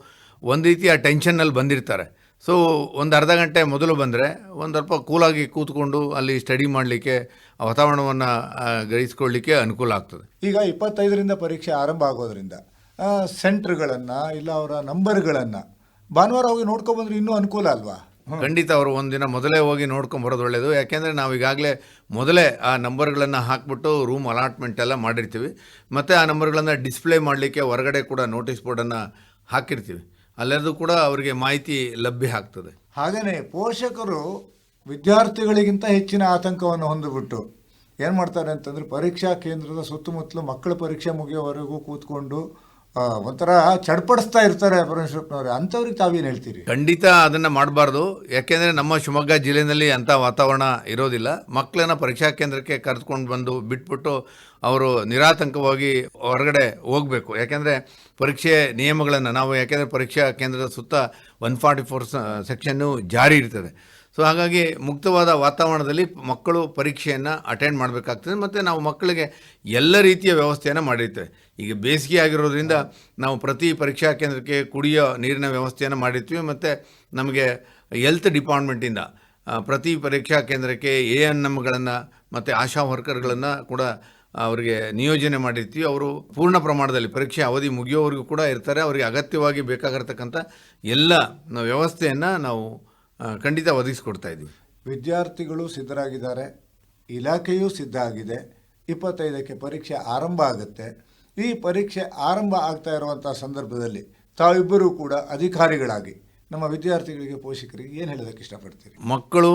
ಒಂದು ರೀತಿಯ ಟೆನ್ಷನ್ನಲ್ಲಿ ಬಂದಿರ್ತಾರೆ. ಸೊ ಒಂದು ಅರ್ಧ ಗಂಟೆ ಮೊದಲು ಬಂದರೆ ಒಂದು ಸ್ವಲ್ಪ ಕೂಲಾಗಿ ಕೂತ್ಕೊಂಡು ಅಲ್ಲಿ ಸ್ಟಡಿ ಮಾಡಲಿಕ್ಕೆ ವಾತಾವರಣವನ್ನು ಗ್ರಹಿಸ್ಕೊಳ್ಳಿಕ್ಕೆ ಅನುಕೂಲ ಆಗ್ತದೆ. ಈಗ ಇಪ್ಪತ್ತೈದರಿಂದ ಪರೀಕ್ಷೆ ಆರಂಭ ಆಗೋದ್ರಿಂದ ಸೆಂಟ್ರ್ಗಳನ್ನು ಇಲ್ಲ ಅವರ ನಂಬರ್ಗಳನ್ನು ಭಾನುವಾರ ಹೋಗಿ ನೋಡ್ಕೊಬಂದ್ರೆ ಇನ್ನೂ ಅನುಕೂಲ ಅಲ್ವಾ? ಖಂಡಿತ ಅವರು ಒಂದಿನ ಮೊದಲೇ ಹೋಗಿ ನೋಡ್ಕೊಂಡು ಬರೋದು ಒಳ್ಳೆಯದು ಯಾಕೆಂದರೆ ನಾವು ಈಗಾಗಲೇ ಮೊದಲೇ ಆ ನಂಬರ್ಗಳನ್ನು ಹಾಕ್ಬಿಟ್ಟು ರೂಮ್ ಅಲಾಟ್ಮೆಂಟ್ ಎಲ್ಲ ಮಾಡಿರ್ತೀವಿ. ಮತ್ತು ಆ ನಂಬರ್ಗಳನ್ನು ಡಿಸ್ಪ್ಲೇ ಮಾಡಲಿಕ್ಕೆ ಹೊರಗಡೆ ಕೂಡ ನೋಟಿಸ್ ಬೋರ್ಡನ್ನು ಹಾಕಿರ್ತೀವಿ. ಅಲ್ಲೆರದು ಕೂಡ ಅವರಿಗೆ ಮಾಹಿತಿ ಲಭ್ಯ ಆಗ್ತದೆ. ಹಾಗೆಯೇ ಪೋಷಕರು ವಿದ್ಯಾರ್ಥಿಗಳಿಗಿಂತ ಹೆಚ್ಚಿನ ಆತಂಕವನ್ನು ಹೊಂದಿಬಿಟ್ಟು ಏನು ಮಾಡ್ತಾರೆ ಅಂತಂದರೆ ಪರೀಕ್ಷಾ ಕೇಂದ್ರದ ಸುತ್ತಮುತ್ತಲು ಮಕ್ಕಳ ಪರೀಕ್ಷೆ ಮುಗಿಯೋವರೆಗೂ ಕೂತ್ಕೊಂಡು ಒಂಥರ ಚಡ್ಪಡಿಸ್ತಾ ಇರ್ತಾರೆ ಪರಮೇಶ್ವರಪ್ಪನವ್ರೆ. ಅಂಥವ್ರಿಗೆ ತಾವೇನು ಹೇಳ್ತೀರಿ? ಖಂಡಿತ ಅದನ್ನು ಮಾಡಬಾರ್ದು. ಯಾಕೆಂದರೆ ನಮ್ಮ ಶಿವಮೊಗ್ಗ ಜಿಲ್ಲೆಯಲ್ಲಿ ಅಂಥ ವಾತಾವರಣ ಇರೋದಿಲ್ಲ. ಮಕ್ಕಳನ್ನು ಪರೀಕ್ಷಾ ಕೇಂದ್ರಕ್ಕೆ ಕರೆದುಕೊಂಡು ಬಂದು ಬಿಟ್ಬಿಟ್ಟು ಅವರು ನಿರಾತಂಕವಾಗಿ ಹೊರಗಡೆ ಹೋಗಬೇಕು. ಯಾಕೆಂದರೆ ಪರೀಕ್ಷೆ ನಿಯಮಗಳನ್ನು ನಾವು ಯಾಕೆಂದರೆ ಪರೀಕ್ಷಾ ಕೇಂದ್ರದ ಸುತ್ತ ಒನ್ ಫಾರ್ಟಿ ಫೋರ್ ಸೆಕ್ಷನ್ನು ಜಾರಿ ಇರ್ತದೆ. ಸೊ ಹಾಗಾಗಿ ಮುಕ್ತವಾದ ವಾತಾವರಣದಲ್ಲಿ ಮಕ್ಕಳು ಪರೀಕ್ಷೆಯನ್ನು ಅಟೆಂಡ್ ಮಾಡಬೇಕಾಗ್ತದೆ. ಮತ್ತು ನಾವು ಮಕ್ಕಳಿಗೆ ಎಲ್ಲ ರೀತಿಯ ವ್ಯವಸ್ಥೆಯನ್ನು ಮಾಡಿರ್ತೇವೆ. ಈಗ ಬೇಸಿಗೆ ಆಗಿರೋದ್ರಿಂದ ನಾವು ಪ್ರತಿ ಪರೀಕ್ಷಾ ಕೇಂದ್ರಕ್ಕೆ ಕುಡಿಯೋ ನೀರಿನ ವ್ಯವಸ್ಥೆಯನ್ನು ಮಾಡಿರ್ತೀವಿ ಮತ್ತು ನಮಗೆ ಹೆಲ್ತ್ ಡಿಪಾರ್ಟ್ಮೆಂಟಿಂದ ಪ್ರತಿ ಪರೀಕ್ಷಾ ಕೇಂದ್ರಕ್ಕೆ ಎ ಎನ್ ಎಮ್ಗಳನ್ನು ಮತ್ತು ಆಶಾ ವರ್ಕರ್ಗಳನ್ನು ಕೂಡ ಅವರಿಗೆ ನಿಯೋಜನೆ ಮಾಡಿರ್ತೀವಿ. ಅವರು ಪೂರ್ಣ ಪ್ರಮಾಣದಲ್ಲಿ ಪರೀಕ್ಷೆ ಅವಧಿ ಮುಗಿಯೋವರೆಗೂ ಕೂಡ ಇರ್ತಾರೆ. ಅವರಿಗೆ ಅಗತ್ಯವಾಗಿ ಬೇಕಾಗಿರ್ತಕ್ಕಂಥ ಎಲ್ಲ ವ್ಯವಸ್ಥೆಯನ್ನು ನಾವು ಖಂಡಿತ ಒದಗಿಸ್ಕೊಡ್ತಾ ಇದ್ದೀವಿ. ವಿದ್ಯಾರ್ಥಿಗಳು ಸಿದ್ಧರಾಗಿದ್ದಾರೆ, ಇಲಾಖೆಯೂ ಸಿದ್ಧ ಆಗಿದೆ. ಇಪ್ಪತ್ತೈದಕ್ಕೆ ಪರೀಕ್ಷೆ ಆರಂಭ ಆಗುತ್ತೆ. ಈ ಪರೀಕ್ಷೆ ಆರಂಭ ಆಗ್ತಾ ಇರುವಂಥ ಸಂದರ್ಭದಲ್ಲಿ ತಾವಿಬ್ಬರೂ ಕೂಡ ಅಧಿಕಾರಿಗಳಾಗಿ ನಮ್ಮ ವಿದ್ಯಾರ್ಥಿಗಳಿಗೆ ಪೋಷಕರಿಗೆ ಏನು ಹೇಳೋದಕ್ಕೆ ಇಷ್ಟಪಡ್ತೀರಿ? ಮಕ್ಕಳು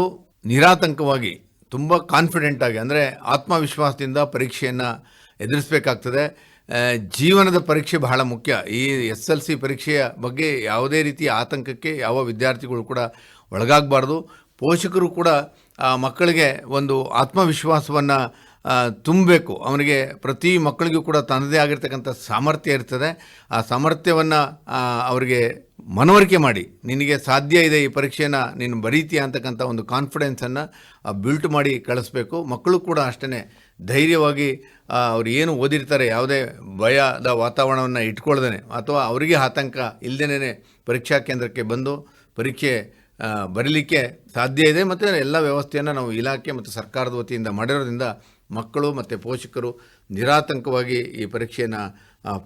ನಿರಾತಂಕವಾಗಿ ತುಂಬ ಕಾನ್ಫಿಡೆಂಟ್ ಆಗಿ, ಅಂದರೆ ಆತ್ಮವಿಶ್ವಾಸದಿಂದ ಪರೀಕ್ಷೆಯನ್ನು ಎದುರಿಸಬೇಕಾಗ್ತದೆ. ಜೀವನದ ಪರೀಕ್ಷೆ ಬಹಳ ಮುಖ್ಯ. ಈ ಎಸ್ ಎಲ್ ಸಿ ಪರೀಕ್ಷೆಯ ಬಗ್ಗೆ ಯಾವುದೇ ರೀತಿಯ ಆತಂಕಕ್ಕೆ ಯಾವ ವಿದ್ಯಾರ್ಥಿಗಳು ಕೂಡ ಒಳಗಾಗಬಾರ್ದು. ಪೋಷಕರು ಕೂಡ ಮಕ್ಕಳಿಗೆ ಒಂದು ಆತ್ಮವಿಶ್ವಾಸವನ್ನು ತುಂಬಬೇಕು. ಅವನಿಗೆ ಪ್ರತಿ ಮಕ್ಕಳಿಗೂ ಕೂಡ ತನ್ನದೇ ಆಗಿರ್ತಕ್ಕಂಥ ಸಾಮರ್ಥ್ಯ ಇರ್ತದೆ. ಆ ಸಾಮರ್ಥ್ಯವನ್ನು ಅವರಿಗೆ ಮನವರಿಕೆ ಮಾಡಿ. ನಿನಗೆ ಸಾಧ್ಯ ಇದೆ ಈ ಪರೀಕ್ಷೆನ ನೀನು ಬರೀತೀಯ ಅಂತಕ್ಕಂಥ ಒಂದು ಕಾನ್ಫಿಡೆನ್ಸನ್ನು ಬಿಲ್ಟ್ ಮಾಡಿ ಕಳಿಸ್ಬೇಕು. ಮಕ್ಕಳು ಕೂಡ ಅಷ್ಟೇ ಧೈರ್ಯವಾಗಿ ಅವ್ರು ಏನು ಓದಿರ್ತಾರೆ, ಯಾವುದೇ ಭಯದ ವಾತಾವರಣವನ್ನು ಇಟ್ಕೊಳ್ದೇ ಅಥವಾ ಅವರಿಗೆ ಆತಂಕ ಇಲ್ಲದೇ ಪರೀಕ್ಷಾ ಕೇಂದ್ರಕ್ಕೆ ಬಂದು ಪರೀಕ್ಷೆ ಬರೀಲಿಕ್ಕೆ ಸಾಧ್ಯ ಇದೆ. ಮತ್ತು ಎಲ್ಲ ವ್ಯವಸ್ಥೆಯನ್ನು ನಾವು ಇಲಾಖೆ ಮತ್ತು ಸರ್ಕಾರದ ವತಿಯಿಂದ ಮಾಡಿರೋದ್ರಿಂದ ಮಕ್ಕಳು ಮತ್ತು ಪೋಷಕರು ನಿರಾತಂಕವಾಗಿ ಈ ಪರೀಕ್ಷೆಯನ್ನು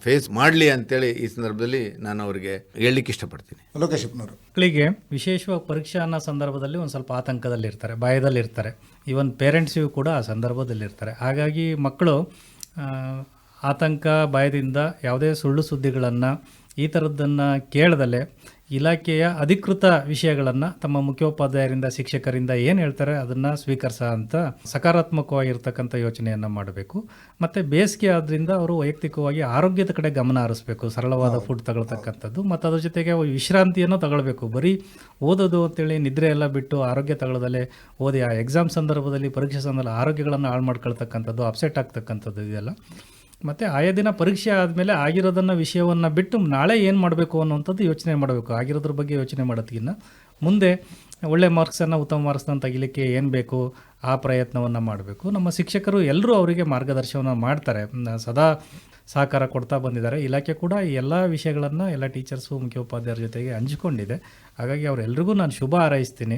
ಫೇಸ್ ಮಾಡಲಿ ಅಂತೇಳಿ ಈ ಸಂದರ್ಭದಲ್ಲಿ ನಾನು ಅವರಿಗೆ ಹೇಳಲಿಕ್ಕೆ ಇಷ್ಟಪಡ್ತೀನಿ. ಲೋಕೇಶಪ್ಪನವರು ಮಕ್ಕಳಿಗೆ ವಿಶೇಷವಾಗಿ ಪರೀಕ್ಷೆ ಅನ್ನೋ ಸಂದರ್ಭದಲ್ಲಿ ಒಂದು ಸ್ವಲ್ಪ ಆತಂಕದಲ್ಲಿರ್ತಾರೆ ಭಯದಲ್ಲಿರ್ತಾರೆ. ಈವನ್ ಪೇರೆಂಟ್ಸಿಗೂ ಕೂಡ ಆ ಸಂದರ್ಭದಲ್ಲಿರ್ತಾರೆ. ಹಾಗಾಗಿ ಮಕ್ಕಳು ಆತಂಕ ಭಯದಿಂದ ಯಾವುದೇ ಸುಳ್ಳು ಸುದ್ದಿಗಳನ್ನು ಈ ಥರದ್ದನ್ನು ಕೇಳದಲ್ಲೇ ಇಲಾಖೆಯ ಅಧಿಕೃತ ವಿಷಯಗಳನ್ನು ತಮ್ಮ ಮುಖ್ಯೋಪಾಧ್ಯಾಯರಿಂದ ಶಿಕ್ಷಕರಿಂದ ಏನು ಹೇಳ್ತಾರೆ ಅದನ್ನು ಸ್ವೀಕರಿಸ ಅಂತ ಸಕಾರಾತ್ಮಕವಾಗಿರ್ತಕ್ಕಂಥ ಯೋಚನೆಯನ್ನು ಮಾಡಬೇಕು. ಮತ್ತು ಬೇಸಿಗೆ ಆದ್ರಿಂದ ಅವರು ವೈಯಕ್ತಿಕವಾಗಿ ಆರೋಗ್ಯದ ಕಡೆ ಗಮನ ಹರಿಸ್ಬೇಕು ಸರಳವಾದ ಫುಡ್ ತಗೊಳ್ತಕ್ಕಂಥದ್ದು. ಮತ್ತು ಅದ್ರ ಜೊತೆಗೆ ವಿಶ್ರಾಂತಿಯನ್ನು ತಗೊಳ್ಬೇಕು. ಬರೀ ಓದೋದು ಅಂತೇಳಿ ನಿದ್ರೆ ಎಲ್ಲ ಬಿಟ್ಟು ಆರೋಗ್ಯ ತಗೊಳ್ಳೋದಲ್ಲೇ ಓದಿ ಆ ಎಕ್ಸಾಮ್ ಸಂದರ್ಭದಲ್ಲಿ ಪರೀಕ್ಷೆ ಸಂದರ್ಭದಲ್ಲಿ ಆರೋಗ್ಯಗಳನ್ನು ಹಾಳು ಮಾಡ್ಕೊಳ್ತಕ್ಕಂಥದ್ದು ಅಪ್ಸೆಟ್ ಆಗ್ತಕ್ಕಂಥದ್ದು ಇದೆಲ್ಲ. ಮತ್ತು ಆಯಾ ದಿನ ಪರೀಕ್ಷೆ ಆದಮೇಲೆ ಆಗಿರೋದನ್ನು ವಿಷಯವನ್ನು ಬಿಟ್ಟು ನಾಳೆ ಏನು ಮಾಡಬೇಕು ಅನ್ನುವಂಥದ್ದು ಯೋಚನೆ ಮಾಡಬೇಕು. ಆಗಿರೋದ್ರ ಬಗ್ಗೆ ಯೋಚನೆ ಮಾಡೋದಕ್ಕಿಂತ ಮುಂದೆ ಒಳ್ಳೆ ಮಾರ್ಕ್ಸನ್ನು ಉತ್ತಮ ಮಾರ್ಕ್ಸನ್ನು ತೆಗಿಲಿಕ್ಕೆ ಏನು ಬೇಕು, ಆ ಪ್ರಯತ್ನವನ್ನು ಮಾಡಬೇಕು. ನಮ್ಮ ಶಿಕ್ಷಕರು ಎಲ್ಲರೂ ಅವರಿಗೆ ಮಾರ್ಗದರ್ಶನವನ್ನು ಮಾಡ್ತಾರೆ. ಸದಾ ಸಹಕಾರ ಕೊಡ್ತಾ ಬಂದಿದ್ದಾರೆ. ಇಲಾಖೆ ಕೂಡ ಈ ಎಲ್ಲ ವಿಷಯಗಳನ್ನು ಎಲ್ಲ ಟೀಚರ್ಸು ಮುಖ್ಯೋಪಾಧ್ಯಾಯರ ಜೊತೆಗೆ ಹಂಚಿಕೊಂಡಿದೆ. ಹಾಗಾಗಿ ಅವರೆಲ್ಲರಿಗೂ ನಾನು ಶುಭ ಹಾರೈಸ್ತೀನಿ.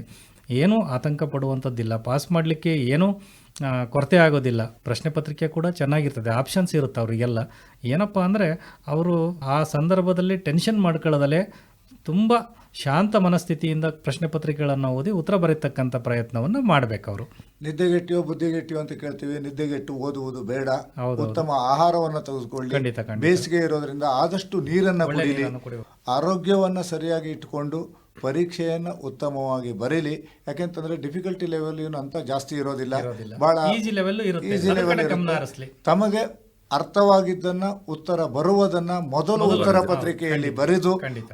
ಏನೂ ಆತಂಕ ಪಡುವಂಥದ್ದಿಲ್ಲ. ಪಾಸ್ ಮಾಡಲಿಕ್ಕೆ ಏನೂ ಕೊರತೆ ಆಗೋದಿಲ್ಲ. ಪ್ರಶ್ನೆ ಪತ್ರಿಕೆ ಕೂಡ ಚೆನ್ನಾಗಿರ್ತದೆ. ಆಪ್ಷನ್ಸ್ ಇರುತ್ತೆ ಅವರಿಗೆಲ್ಲ. ಏನಪ್ಪ ಅಂದರೆ, ಅವರು ಆ ಸಂದರ್ಭದಲ್ಲಿ ಟೆನ್ಷನ್ ಮಾಡ್ಕೊಳ್ಳೋದಲ್ಲೇ ತುಂಬ ಶಾಂತ ಮನಸ್ಥಿತಿಯಿಂದ ಪ್ರಶ್ನೆ ಪತ್ರಿಕೆಗಳನ್ನು ಓದಿ ಉತ್ತರ ಬರೀತಕ್ಕಂಥ ಪ್ರಯತ್ನವನ್ನು ಮಾಡಬೇಕು ಅವರು. ನಿದ್ದೆಗೆಟ್ಟಿಯೋ ಬುದ್ಧಿಗೆಟ್ಟಿಯೋ ಅಂತ ಕೇಳ್ತೀವಿ. ನಿದ್ದೆಗೆಟ್ಟು ಓದುವುದು ಬೇಡ. ಉತ್ತಮ ಆಹಾರವನ್ನು ತೆಗೆದುಕೊಳ್ಳಿ. ಬೇಸಿಗೆ ಇರೋದ್ರಿಂದ ಆದಷ್ಟು ನೀರನ್ನ ಕುಡಿಯಲಿ ಆರೋಗ್ಯವನ್ನು ಸರಿಯಾಗಿ ಇಟ್ಟುಕೊಂಡು ಪರೀಕ್ಷೆಯನ್ನು ಉತ್ತಮವಾಗಿ ಬರೀಲಿ. ಯಾಕೆಂತಂದ್ರೆ ಡಿಫಿಕಲ್ಟಿ ಲೆವೆಲ್ ಏನು ಅಂತ ಜಾಸ್ತಿ ಇರೋದಿಲ್ಲ. ಬಹಳ ಈಜಿ ಲೆವೆಲ್. ತಮಗೆ ಅರ್ಥವಾಗಿದ್ದನ್ನ ಉತ್ತರ ಬರುವುದನ್ನ ಮೊದಲು ಉತ್ತರ ಪತ್ರಿಕೆಯಲ್ಲಿ ಬರೆದು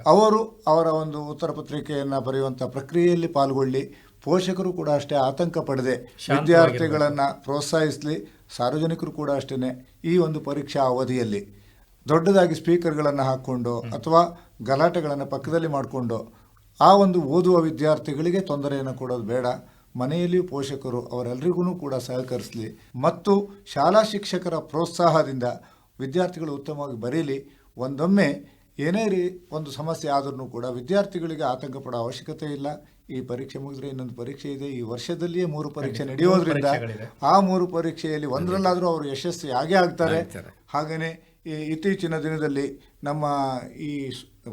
ಅವರು ಅವರ ಒಂದು ಉತ್ತರ ಪತ್ರಿಕೆಯನ್ನು ಬರೆಯುವಂಥ ಪ್ರಕ್ರಿಯೆಯಲ್ಲಿ ಪಾಲ್ಗೊಳ್ಳಿ. ಪೋಷಕರು ಕೂಡ ಅಷ್ಟೇ ಆತಂಕ ಪಡೆದೆ ವಿದ್ಯಾರ್ಥಿಗಳನ್ನು ಪ್ರೋತ್ಸಾಹಿಸಲಿ ಸಾರ್ವಜನಿಕರು ಕೂಡ ಅಷ್ಟೇ ಈ ಒಂದು ಪರೀಕ್ಷಾ ಅವಧಿಯಲ್ಲಿ ದೊಡ್ಡದಾಗಿ ಸ್ಪೀಕರ್ಗಳನ್ನು ಹಾಕ್ಕೊಂಡು ಅಥವಾ ಗಲಾಟೆಗಳನ್ನು ಪಕ್ಕದಲ್ಲಿ ಮಾಡಿಕೊಂಡು ಆ ಒಂದು ಓದುವ ವಿದ್ಯಾರ್ಥಿಗಳಿಗೆ ತೊಂದರೆಯನ್ನು ಕೊಡೋದು ಬೇಡ. ಮನೆಯಲ್ಲಿಯೂ ಪೋಷಕರು ಅವರೆಲ್ಲರಿಗೂ ಕೂಡ ಸಹಕರಿಸಲಿ ಮತ್ತು ಶಾಲಾ ಶಿಕ್ಷಕರ ಪ್ರೋತ್ಸಾಹದಿಂದ ವಿದ್ಯಾರ್ಥಿಗಳು ಉತ್ತಮವಾಗಿ ಬರೀಲಿ. ಒಂದೊಮ್ಮೆ ಏನೇ ರೀ ಒಂದು ಸಮಸ್ಯೆ ಆದ್ರೂ ಕೂಡ ವಿದ್ಯಾರ್ಥಿಗಳಿಗೆ ಆತಂಕ ಪಡೋ ಅವಶ್ಯಕತೆ ಇಲ್ಲ. ಈ ಪರೀಕ್ಷೆ ಮುಗಿದ್ರೆ ಇನ್ನೊಂದು ಪರೀಕ್ಷೆ ಇದೆ. ಈ ವರ್ಷದಲ್ಲಿಯೇ ಮೂರು ಪರೀಕ್ಷೆ ನಡೆಯೋದ್ರಿಂದ ಆ ಮೂರು ಪರೀಕ್ಷೆಯಲ್ಲಿ ಒಂದರಲ್ಲಾದರೂ ಅವರು ಯಶಸ್ವಿ ಆಗೇ ಆಗ್ತಾರೆ. ಹಾಗೆಯೇ ಈ ಇತ್ತೀಚಿನ ದಿನದಲ್ಲಿ ನಮ್ಮ ಈ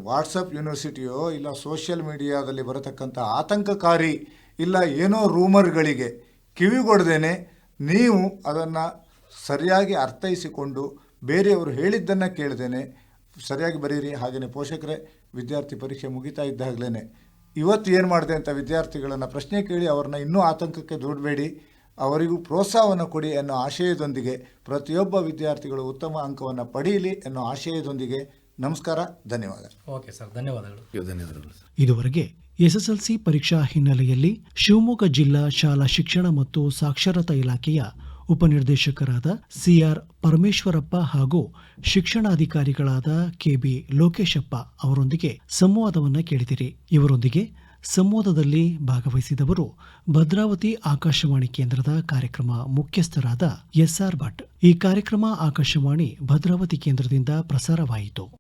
ವಾಟ್ಸಪ್ ಯೂನಿವರ್ಸಿಟಿಯೋ ಇಲ್ಲ ಸೋಷಿಯಲ್ ಮೀಡಿಯಾದಲ್ಲಿ ಬರತಕ್ಕಂಥ ಆತಂಕಕಾರಿ ಇಲ್ಲ ಏನೋ ರೂಮರ್ಗಳಿಗೆ ಕಿವಿಗೊಡ್ದೇನೆ ನೀವು ಅದನ್ನು ಸರಿಯಾಗಿ ಅರ್ಥೈಸಿಕೊಂಡು ಬೇರೆಯವರು ಹೇಳಿದ್ದನ್ನು ಕೇಳ್ದೇನೆ. ಸರಿಯಾಗಿ ಬರೀರಿ. ಹಾಗೆಯೇ ಪೋಷಕರೇ ವಿದ್ಯಾರ್ಥಿ ಪರೀಕ್ಷೆ ಮುಗಿತಾ ಇದ್ದಾಗಲೇ ಇವತ್ತು ಏನು ಮಾಡಿದೆ ಅಂತ ವಿದ್ಯಾರ್ಥಿಗಳನ್ನು ಪ್ರಶ್ನೆ ಕೇಳಿ ಅವರನ್ನ ಇನ್ನೂ ಆತಂಕಕ್ಕೆ ದೂಡಬೇಡಿ. ಅವರಿಗೂ ಪ್ರೋತ್ಸಾಹವನ್ನು ಕೊಡಿ ಅನ್ನೋ ಆಶಯದೊಂದಿಗೆ ಪ್ರತಿಯೊಬ್ಬ ವಿದ್ಯಾರ್ಥಿಗಳು ಉತ್ತಮ ಅಂಕವನ್ನು ಪಡೆಯಲಿ ಅನ್ನೋ ಆಶಯದೊಂದಿಗೆ ನಮಸ್ಕಾರ ಧನ್ಯವಾದ. ಓಕೆ ಸರ್ ಧನ್ಯವಾದಗಳು. ಧನ್ಯವಾದಗಳು ಸರ್. ಇದುವರೆಗೆ ಎಸ್ಎಸ್ಎಲ್ಸಿ ಪರೀಕ್ಷಾ ಹಿನ್ನೆಲೆಯಲ್ಲಿ ಶಿವಮೊಗ್ಗ ಜಿಲ್ಲಾ ಶಾಲಾ ಶಿಕ್ಷಣ ಮತ್ತು ಸಾಕ್ಷರತಾ ಇಲಾಖೆಯ ಉಪನಿರ್ದೇಶಕರಾದ ಸಿಆರ್ ಪರಮೇಶ್ವರಪ್ಪ ಹಾಗೂ ಶಿಕ್ಷಣಾಧಿಕಾರಿಗಳಾದ ಕೆಬಿ ಲೋಕೇಶಪ್ಪ ಅವರೊಂದಿಗೆ ಸಂವಾದವನ್ನ ಕೇಳಿದಿರಿ. ಇವರೊಂದಿಗೆ ಸಂವಾದದಲ್ಲಿ ಭಾಗವಹಿಸಿದವರು ಭದ್ರಾವತಿ ಆಕಾಶವಾಣಿ ಕೇಂದ್ರದ ಕಾರ್ಯಕ್ರಮ ಮುಖ್ಯಸ್ಥರಾದ ಎಸ್ಆರ್ ಭಟ್. ಈ ಕಾರ್ಯಕ್ರಮ ಆಕಾಶವಾಣಿ ಭದ್ರಾವತಿ ಕೇಂದ್ರದಿಂದ ಪ್ರಸಾರವಾಯಿತು.